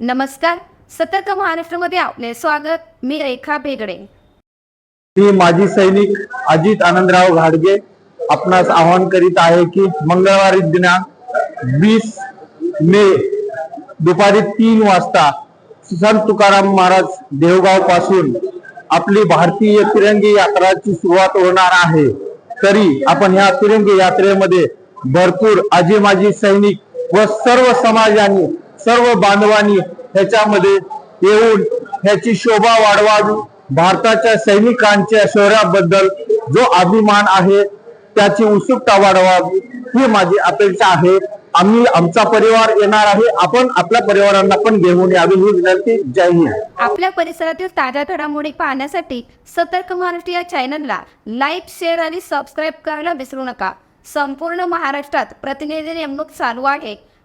नमस्कार. सतर्क महाराष्ट्रामध्ये आपले स्वागत. मी रेखा बेगडे मी माजी सैनिक अजित आनंदराव घाडगे आपणास आवाहन करीत आहे की मंगळवारी दिनांक वीस मे दुपारी तीन वाजता संत तुकाराम महाराज देवगावपासून आपली भारतीय तिरंगी यात्राची सुरुवात होणार आहे. तरी आपण ह्या तिरंगी यात्रेमध्ये भरपूर आजी माजी सैनिक व सर्व समाजाने सर्व बांधवांनी ह्याच्यामध्ये येऊन ह्याची शोभा वाढवावी. भारताच्या सैनिकांच्या शौर्याबद्दल जो अभिमान आहे त्याची उत्सुकता वाढवावी. ही माझी अपेक्षा आहे. आम्ही आमचा परिवार येणार आहे. आपण आपल्या परिवारांना पण घेऊन यावी ही विनंती. जय हिंद. आपल्या परिसरातील ताज्या घडामोडी पाहण्यासाठी सतर्क महाराष्ट्र या चॅनलला लाईक शेअर आणि सबस्क्राईब करायला विसरू नका. संपूर्ण महाराष्ट्रात प्रतिनिधी नेमणूक चालू आहे.